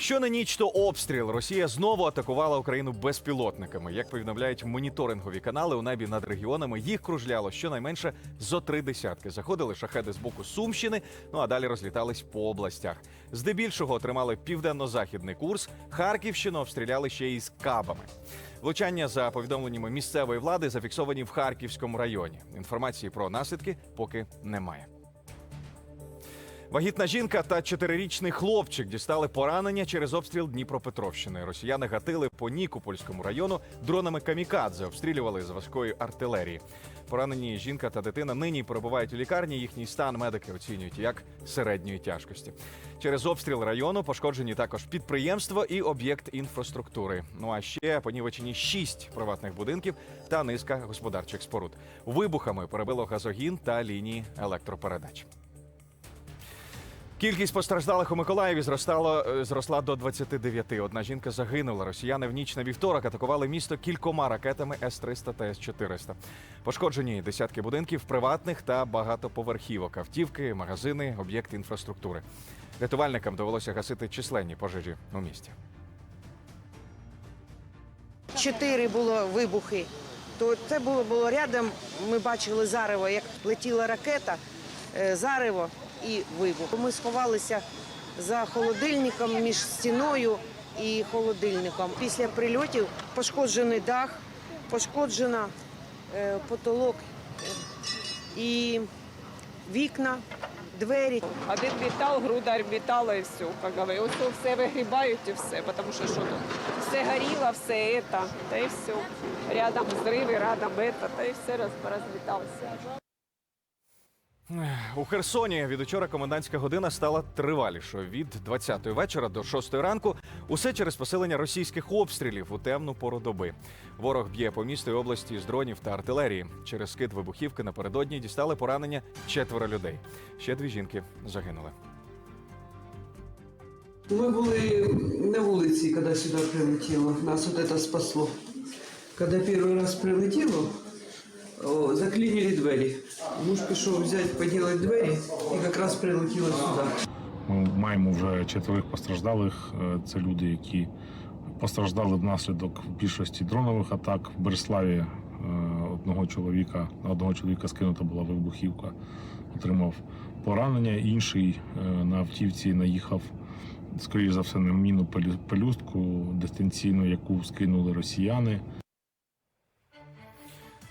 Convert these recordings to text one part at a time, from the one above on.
Що на ніч, то обстріл. Росія знову атакувала Україну безпілотниками. Як повідомляють моніторингові канали у небі над регіонами, їх кружляло щонайменше зо три десятки. Заходили шахеди з боку Сумщини, ну а далі розлітались по областях. Здебільшого отримали південно-західний курс. Харківщину обстріляли ще й з кабами. Влучання за повідомленнями місцевої влади зафіксовані в Харківському районі. Інформації про наслідки поки немає. Вагітна жінка та чотирирічний хлопчик дістали поранення через обстріл Дніпропетровщини. Росіяни гатили по Нікопольському району дронами камікадзе, обстрілювали з важкої артилерії. Поранені жінка та дитина нині перебувають у лікарні. Їхній стан медики оцінюють як середньої тяжкості. Через обстріл району пошкоджені також підприємство і об'єкт інфраструктури. Ну а ще понівечені шість приватних будинків та низка господарчих споруд. Вибухами перебило газогін та лінії електропередач. Кількість постраждалих у Миколаєві зростало е, зросла до 29. Одна жінка загинула. Росіяни в ніч на вівторок атакували місто кількома ракетами С-300 та С-400. Пошкоджені десятки будинків приватних та багатоповерхівок, автівки, магазини, об'єкти інфраструктури. Рятувальникам довелося гасити численні пожежі у місті. Чотири було вибухи. То це було, було рядом. Ми бачили зарево, як летіла ракета, е, зарево і вибух. Ми сховалися за холодильником між стіною і холодильником. Після прильотів пошкоджений дах, пошкоджена е, потолок е, і вікна, двері. Один металл, груда металла і все. Ось все вигрібають і все, тому що що? Все горіло, все це, та і все. Рядом зриви, рядом це, та і все роз- розліталося. У Херсоні від учора комендантська година стала тривалішою. Від 20-ї вечора до 6-ї ранку усе через посилення російських обстрілів у темну пору доби. Ворог б'є по місту і області з дронів та артилерії. Через скид вибухівки напередодні дістали поранення четверо людей. Ще дві жінки загинули. Ми були на вулиці, коли сюди прилетіло. Нас от це спасло. Коли перший раз прилетіло, о, заклинили двері. Муж пішов взяти, поділити двері і якраз прилетіло сюди. Ми маємо вже четверих постраждалих. Е, Це люди, які постраждали внаслідок більшості дронових атак в Береславі. е, Одного чоловіка на одного чоловіка скинута була вибухівка, отримав поранення. Інший е, на автівці наїхав, скоріш за все, на міну пелюстку дистанційну, яку скинули росіяни.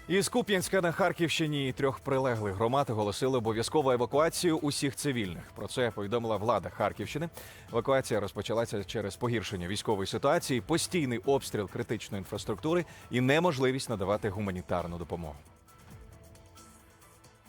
Із Куп'янська на Харківщині і трьох прилеглих громад оголосили обов'язкову евакуацію усіх цивільних. Про це повідомила влада Харківщини. Евакуація розпочалася через погіршення військової ситуації, постійний обстріл критичної інфраструктури і неможливість надавати гуманітарну допомогу.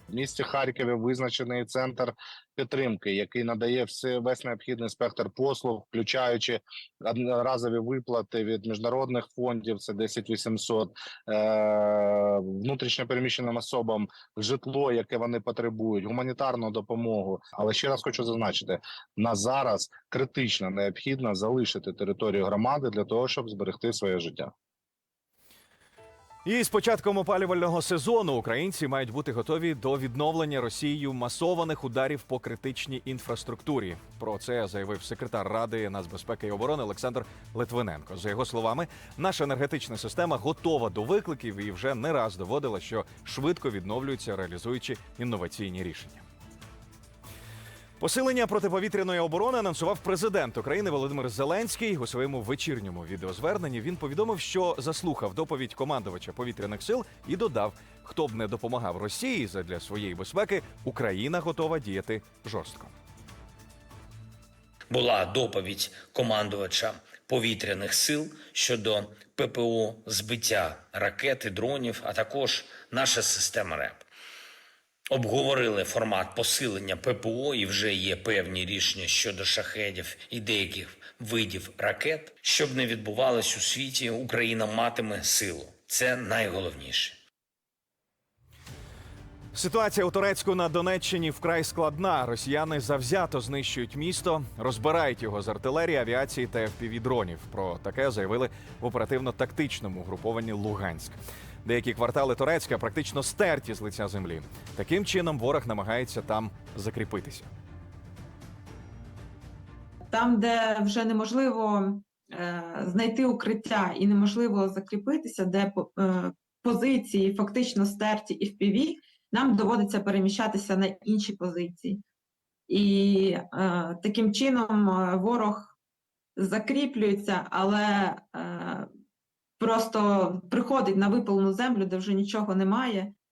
В місті Харкові визначений центр підтримки, який надає все весь необхідний спектр послуг, включаючи одноразові виплати від міжнародних фондів. Це 10 800, е- внутрішньо переміщеним особам житло, яке вони потребують, гуманітарну допомогу. Але ще раз хочу зазначити: на зараз критично необхідно залишити територію громади для того, щоб зберегти своє життя. І з початком опалювального сезону українці мають бути готові до відновлення Росією масованих ударів по критичній інфраструктурі. Про це заявив секретар Ради нацбезпеки і оборони Олександр Литвиненко. За його словами, наша енергетична система готова до викликів і вже не раз доводила, що швидко відновлюється, реалізуючи інноваційні рішення. Посилення протиповітряної оборони анонсував президент України Володимир Зеленський у своєму вечірньому відеозверненні. Він повідомив, що заслухав доповідь командувача повітряних сил і додав, хто б не допомагав Росії задля своєї безпеки, Україна готова діяти жорстко. була доповідь командувача повітряних сил щодо ППО збиття ракет і дронів, а також наша система РЕП. Обговорили формат посилення ППО і вже є певні рішення щодо шахедів і деяких видів ракет. Щоб не відбувалось у світі, Україна матиме силу. Це найголовніше. Ситуація у Турецьку на Донеччині вкрай складна. Росіяни завзято знищують місто, розбирають його з артилерії, авіації та FPV-дронів. Про таке заявили в оперативно-тактичному групованні Луганськ. Деякі квартали Турецька практично стерті з лиця землі. Таким чином ворог намагається там закріпитися. там, де вже неможливо е, знайти укриття і неможливо закріпитися, де е, позиції фактично стерті і в піві, нам доводиться переміщатися на інші позиції. І е, таким чином е, ворог закріплюється, але е, просто приходить на випалену землю, де вже нічого немає,